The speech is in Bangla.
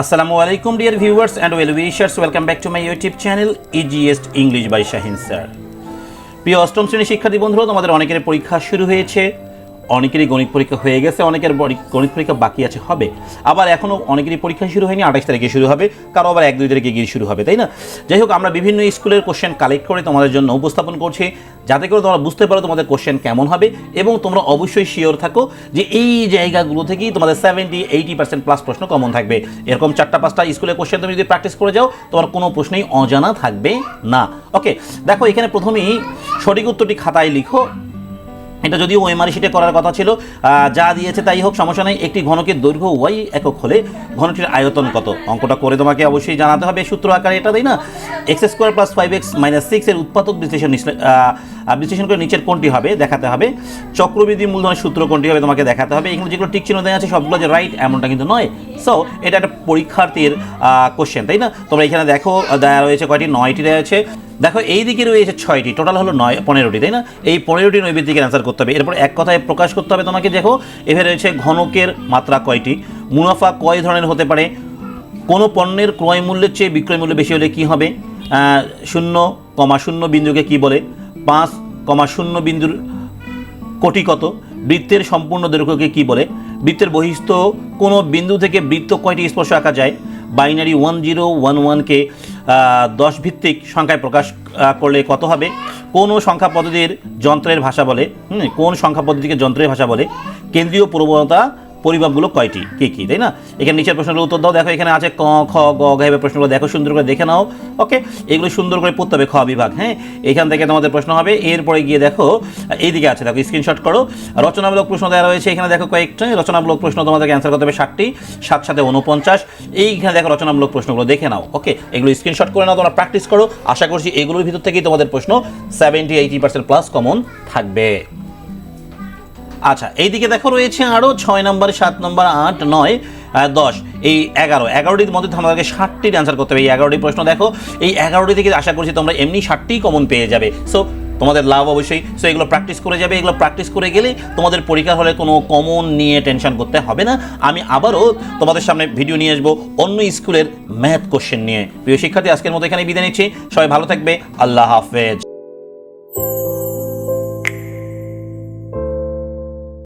আসসালামু আলাইকুম dear viewers and well wishers welcome back to my YouTube channel easiest English by Shahin sir প্রিয় অষ্টম শ্রেণির শিক্ষার্থী বন্ধুরা, তোমাদের অনেকের পরীক্ষা শুরু হয়েছে। অনেকেরই গণিত পরীক্ষা হয়ে গেছে, অনেকের গণিত পরীক্ষা বাকি আছে, হবে। আবার এখনও অনেকেরই পরীক্ষা শুরু হয়নি, আঠাশ তারিখে শুরু হবে, কারও আবার এক দুই তারিখে গিয়ে শুরু হবে, তাই না? যাই হোক, আমরা বিভিন্ন স্কুলের কোশ্চেন কালেক্ট করে তোমাদের জন্য উপস্থাপন করছি, যাতে করে তোমরা বুঝতে পারো তোমাদের কোশ্চেন কেমন হবে, এবং তোমরা অবশ্যই শিওর থাকো যে এই জায়গাগুলো থেকেই তোমাদের সেভেন্টি এইটি পার্সেন্ট প্লাস প্রশ্ন কমন থাকবে। এরকম চারটা, পাঁচটা স্কুলের কোশ্চেন তুমি যদি প্র্যাকটিস করে যাও, তোমার কোনো প্রশ্নেই অজানা থাকবে না। ওকে দেখো, এখানে প্রথমেই সঠিক উত্তরটি খাতায় লিখো। এটা যদিও ওএমআর শিটে করার কথা ছিল যা দিয়েছে তাই হোক, সমস্যা নেই। একটি ঘনকের দৈর্ঘ্য ওয়াই একক হলে ঘনটির আয়তন কত? অঙ্কটা করে তোমাকে অবশ্যই জানাতে হবে। সূত্র আকারে এটা তাই না? X square plus five x minus six এর উৎপাদক বিশ্লেষণ বিশ্লেষণ করে নিচের কোনটি হবে? দেখাতে হবে। চক্রবৃদ্ধি মূলধনের সূত্র কোনটি হবে তোমাকে দেখাতে হবে। এগুলো যেগুলো টিক চিহ্ন দেওয়া আছে, সবগুলো যে রাইট এমনটা কিন্তু নয়। সো এটা একটা পরীক্ষার্থীর কোশ্চেন তাই না? তোমরা এখানে দেখো দেওয়া রয়েছে কয়টি? নয়টি রয়েছে দেখো, এই দিকে রয়েছে ছয়টি। টোটাল হলো নয়, পনেরোটি, তাই না? এই পনেরোটি নৈবেদ্যিকে অ্যান্সার করতে হবে। এরপর এক কথায় প্রকাশ করতে হবে তোমাকে, দেখো এভাবে রয়েছে ঘনকের মাত্রা কয়টি? মুনাফা কয় ধরনের হতে পারে? কোনো পণ্যের ক্রয় মূল্যের চেয়ে বিক্রয় মূল্য বেশি হলে কি হবে? শূন্য কমা শূন্য বিন্দুকে কি বলে? পাঁচ কমা শূন্য বিন্দুর কোটি কত? বৃত্তের সম্পূর্ণ দৈর্ঘ্যকে কি বলে? বৃত্তের বহিস্থ কোনো বিন্দু থেকে বৃত্ত কয়টি স্পর্শ আঁকা যায়? বাইনারি ওয়ান জিরো ওয়ান ওয়ানকে দশ ভিত্তিক সংখ্যায় প্রকাশ করলে কত হবে? কোন সংখ্যা পদ্ধতির যন্ত্রের ভাষা বলে হুম, কোন সংখ্যা পদ্ধতিকে যন্ত্রের ভাষা বলে? কেন্দ্রীয় প্রবণতা পরিমাপগুলো কয়টি? কী কী, তাই না? এখানে নিচের প্রশ্নের উত্তর দাও। দেখো, এখানে আছে ক, খ, গ, ঘ এভাবে প্রশ্নগুলো দেখো, সুন্দর করে দেখে নাও। ওকে? এগুলো সুন্দর করে পড়তে হবে খ বিভাগ হ্যাঁ? এখান থেকে তোমাদের প্রশ্ন হবে। এরপরে গিয়ে দেখো, এইদিকে আছে, দেখো স্ক্রিনশট করো। রচনামূলক প্রশ্ন দেওয়া রয়েছে। এখানে দেখো কয়েকটা। রচনামূলক প্রশ্ন তোমাদেরকে অ্যান্সার করতে হবে ষাটটি। সাত সাথে উনপঞ্চাশ এইখানে দেখো রচনামূলক প্রশ্নগুলো দেখে নাও, ওকে? এগুলো স্ক্রিনশট করে নাও, তোমরা প্র্যাকটিস করো। আশা করছি এগুলোর ভিতর থেকেই তোমাদের প্রশ্ন seventy eighty percent plus common থাকবে। আচ্ছা এইদিকে দেখো রয়েছে আরও ছয় নম্বর, সাত নম্বর, আট, নয় দশ, এই এগারো। এগারোটির মধ্যে তোমাদেরকে ষাটটির অ্যান্সার করতে হবে। এই এগারোটি প্রশ্ন দেখো, এই এগারোটি থেকে আশা করছি তোমরা এমনি ষাটটি কমন পেয়ে যাবে। সো তোমাদের লাভ অবশ্যই। সো এগুলো প্র্যাকটিস করে যাবে। এগুলো প্র্যাকটিস করে গেলে তোমাদের পরীক্ষা হলে কোনো কমন নিয়ে টেনশন করতে হবে না। আমি আবারও তোমাদের সামনে ভিডিও নিয়ে আসব অন্য স্কুলের ম্যাথ কোশ্চেন নিয়ে। প্রিয় শিক্ষার্থী, আজকের মতো এখানে বিদায় নিচ্ছি। সবাই ভালো থাকবে। আল্লাহ হাফেজ।